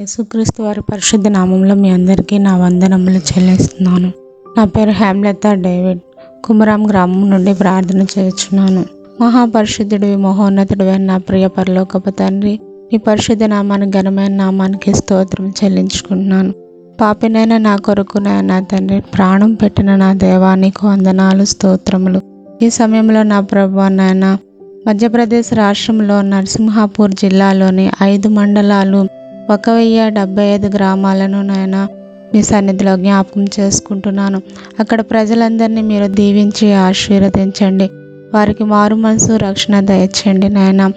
యేసుక్రీస్తు వారి పరిశుద్ధ నామంలో మీ అందరికీ నా వందనములు చెల్లిస్తున్నాను. నా పేరు హేమ్లత డేవిడ్. కుమరాం గ్రామం నుండి ప్రార్థన చేస్తున్నాను మహాపరిశుద్ధుడు మహోన్నతుడు నా ప్రియ పరలోకపు తండ్రి నీ పరిశుద్ధ నామానికి ఘనమైన నామానికి స్తోత్రం చెల్లించుకుంటున్నాను. పాపినైనా నా కొరకునైనా నా తండ్రి ప్రాణం పెట్టిన నా దేవానికి వందనాలు స్తోత్రములు. ఈ సమయంలో నా ప్రభు నాయన మధ్యప్రదేశ్ రాష్ట్రంలో నరసింహాపూర్ జిల్లాలోని ఐదు మండలాలు ఒక వెయ్యి డెబ్బై ఐదు గ్రామాలను నాయన మీ సన్నిధిలో జ్ఞాపకం చేసుకుంటున్నాను. అక్కడ ప్రజలందరినీ మీరు దీవించి ఆశీర్వదించండి. వారికి మారు మనసు రక్షణ దయచేయండి నాయన.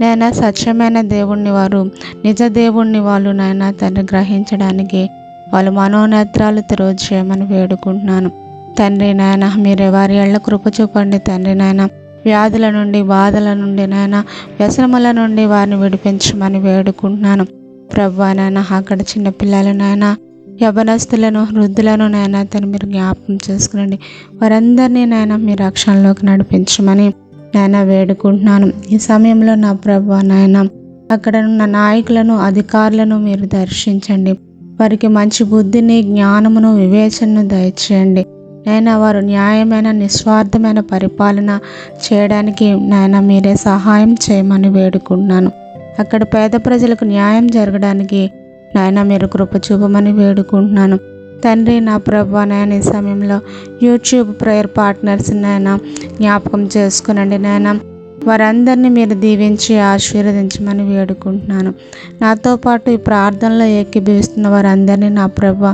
నాయన సత్యమైన దేవుణ్ణి వారు నిజ దేవుణ్ణి వాళ్ళు నాయన తండ్రి గ్రహించడానికి వాళ్ళు మనోనేత్రాలు తెరోజు చేయమని వేడుకుంటున్నాను. తండ్రి నాయన మీరే వారి ఎళ్ళ కృప చూపండి తండ్రి నాయన. వ్యాధుల నుండి బాధల నుండి నాయన వ్యసనముల నుండి వారిని విడిపించమని వేడుకుంటున్నాను. ప్రభా నాయన అక్కడ చిన్నపిల్లలు నాయన యవనస్తులను వృద్ధులను నాయన తను మీరు జ్ఞాపకం చేసుకునండి. వారందరినీ నాయన మీ రక్షణలోకి నడిపించమని నాయన వేడుకుంటున్నాను. ఈ సమయంలో నా ప్రభా నాయన అక్కడ ఉన్న నాయకులను అధికారులను మీరు దర్శించండి. వారికి మంచి బుద్ధిని జ్ఞానమును వివేచనను దయచేయండి. నాయన వారు న్యాయమైన నిస్వార్థమైన పరిపాలన చేయడానికి నాయన మీరే సహాయం చేయమని వేడుకుంటున్నాను. అక్కడ పేద ప్రజలకు న్యాయం జరగడానికి నాయన మీరు కృప చూపమని వేడుకుంటున్నాను. తండ్రి నా ప్రభా నాయన ఈ సమయంలో యూట్యూబ్ ప్రేయర్ పార్ట్నర్స్ నాయన జ్ఞాపకం చేసుకునండి నాయన. వారందరినీ మీరు దీవించి ఆశీర్వదించమని వేడుకుంటున్నాను. నాతో పాటు ఈ ప్రార్థనలో ఏకీభవిస్తున్న వారందరినీ నా ప్రభ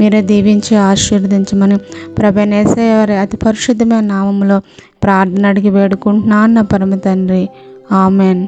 మీరే దీవించి ఆశీర్వదించమని ప్రభ నేసే వారి అతి పరిశుద్ధమైన నామంలో ప్రార్థన అడిగి వేడుకుంటున్నాను. నా పరమ తండ్రి. ఆమెన్.